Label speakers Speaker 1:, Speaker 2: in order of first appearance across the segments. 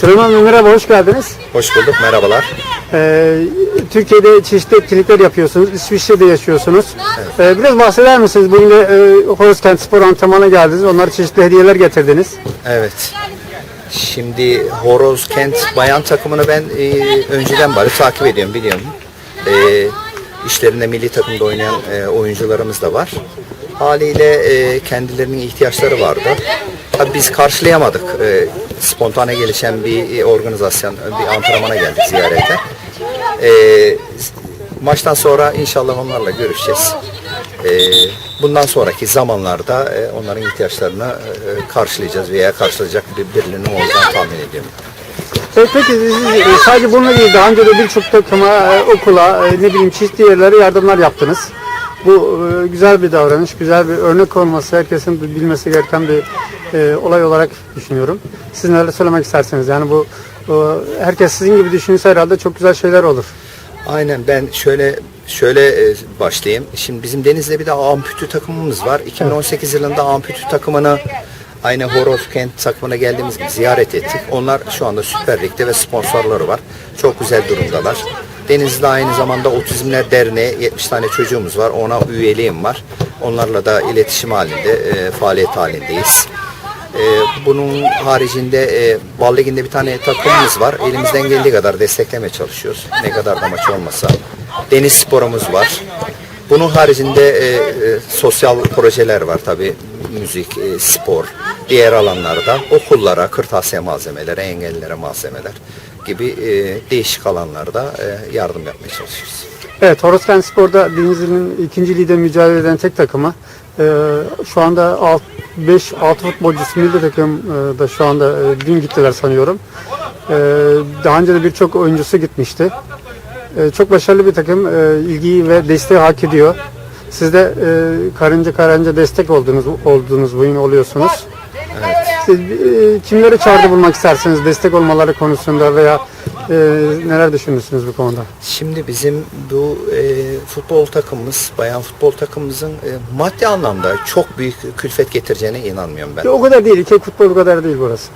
Speaker 1: Süleyman Bey merhaba, hoş geldiniz.
Speaker 2: Hoş bulduk, merhabalar.
Speaker 1: Ee, Türkiye'de çeşitli etkinlikler yapıyorsunuz, İsviçre'de yaşıyorsunuz. Ee, biraz bahseder misiniz? Bugün de e, Horozkent Spor antrenmanına geldiniz, onlara çeşitli hediyeler getirdiniz.
Speaker 2: Evet. Şimdi Horoz Kent bayan takımını ben e, önceden beri takip ediyorum, biliyorum. E, işlerinde milli takımda oynayan e, oyuncularımız da var. Haliyle e, kendilerinin ihtiyaçları vardı. Tabii biz karşılayamadık. E, spontane gelişen bir e, organizasyon, bir antrenmana geldik ziyarete. E, maçtan sonra inşallah onlarla görüşeceğiz. E, bundan sonraki zamanlarda e, onların ihtiyaçlarını e, karşılayacağız veya karşılayacak bir birilerinin olacağını tahmin ediyorum.
Speaker 1: Ee, peki siz e, sadece bununla değil, daha önce de birçok takıma, e, okula, e, ne bileyim çeşitli yerlere yardımlar yaptınız. Bu e, güzel bir davranış, güzel bir örnek olması, herkesin bilmesi gereken bir e, olay olarak düşünüyorum. Siz neler söylemek istersiniz? Yani bu e, herkes sizin gibi düşünse herhalde çok güzel şeyler olur.
Speaker 2: Aynen ben şöyle şöyle e, başlayayım. Şimdi bizim Deniz'de bir de amputü takımımız var. 2018 yılında amputü takımını aynı Horoz Kent takımına geldiğimiz gibi ziyaret ettik. Onlar şu anda Süper Lig'de ve sponsorları var. Çok güzel durumdalar. Denizli'de aynı zamanda Otizmler Derneği 70 tane çocuğumuz var. Ona üyeliğim var. Onlarla da iletişim halinde, e, faaliyet halindeyiz. Ee, bunun haricinde e, Bal Ligi'nde bir tane takımımız var. Elimizden geldiği kadar desteklemeye çalışıyoruz. Ne kadar da maç olmasa. Deniz sporumuz var. Bunun haricinde e, e, sosyal projeler var tabi. Müzik, e, spor, diğer alanlarda okullara, kırtasiye malzemeleri, engellilere malzemeler gibi e, değişik alanlarda e, yardım yapmaya çalışıyoruz.
Speaker 1: Evet, Horozkent Spor'da Denizli'nin ikinci ligde mücadele eden tek takımı. Ee, şu anda 5-6 futbolcusu milli takım e, da şu anda e, dün gittiler sanıyorum. Ee, daha önce de birçok oyuncusu gitmişti. Ee, çok başarılı bir takım. Ee, ilgiyi ve desteği hak ediyor. Siz de e, karınca karınca destek olduğunuz olduğunuz bu yine oluyorsunuz. Siz, e, kimleri çağrıda bulmak istersiniz destek olmaları konusunda veya e, neler düşünürsünüz bu konuda?
Speaker 2: Şimdi bizim bu e, futbol takımımız, bayan futbol takımımızın e, maddi anlamda çok büyük külfet getireceğine inanmıyorum ben.
Speaker 1: Ya o kadar değil. İki futbol kadar değil burası.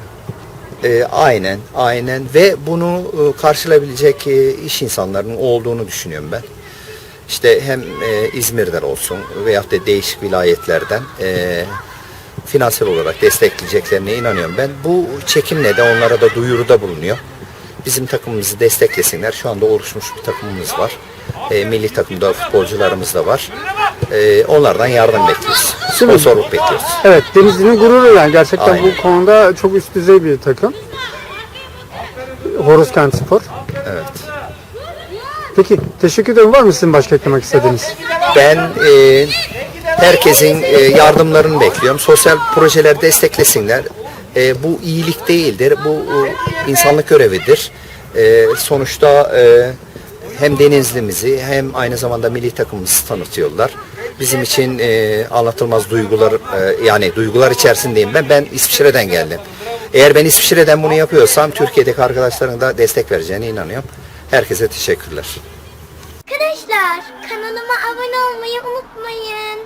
Speaker 2: E, aynen, aynen ve bunu e, karşılayabilecek e, iş insanlarının olduğunu düşünüyorum ben. İşte hem e, İzmir'den olsun veyahut da değişik vilayetlerden e, finansal olarak destekleyeceklerine inanıyorum ben. Bu çekimle de onlara da duyuruda bulunuyor. Bizim takımımızı desteklesinler. Şu anda oluşmuş bir takımımız var. E, milli takımda futbolcularımız da var. E, onlardan yardım bekliyoruz. Sponsorluk bekliyoruz.
Speaker 1: Evet, Denizli'nin gururu yani. Gerçekten
Speaker 2: Aynen.
Speaker 1: bu konuda çok üst düzey bir takım. Horozkent Spor.
Speaker 2: Evet.
Speaker 1: Peki, teşekkür ederim. Var mı sizin başka eklemek istediğiniz?
Speaker 2: Ben e, herkesin e, yardımlarını bekliyorum. Sosyal projeler desteklesinler. E, bu iyilik değildir. Bu e, insanlık görevidir. E, sonuçta e, hem Denizli'mizi hem aynı zamanda milli takımımızı tanıtıyorlar. Bizim için e, anlatılmaz duygular e, yani duygular içerisindeyim ben. Ben İsviçre'den geldim. Eğer ben İsviçre'den bunu yapıyorsam Türkiye'deki arkadaşların da destek vereceğine inanıyorum. Herkese teşekkürler.
Speaker 3: Arkadaşlar kanalıma abone olmayı unutmayın.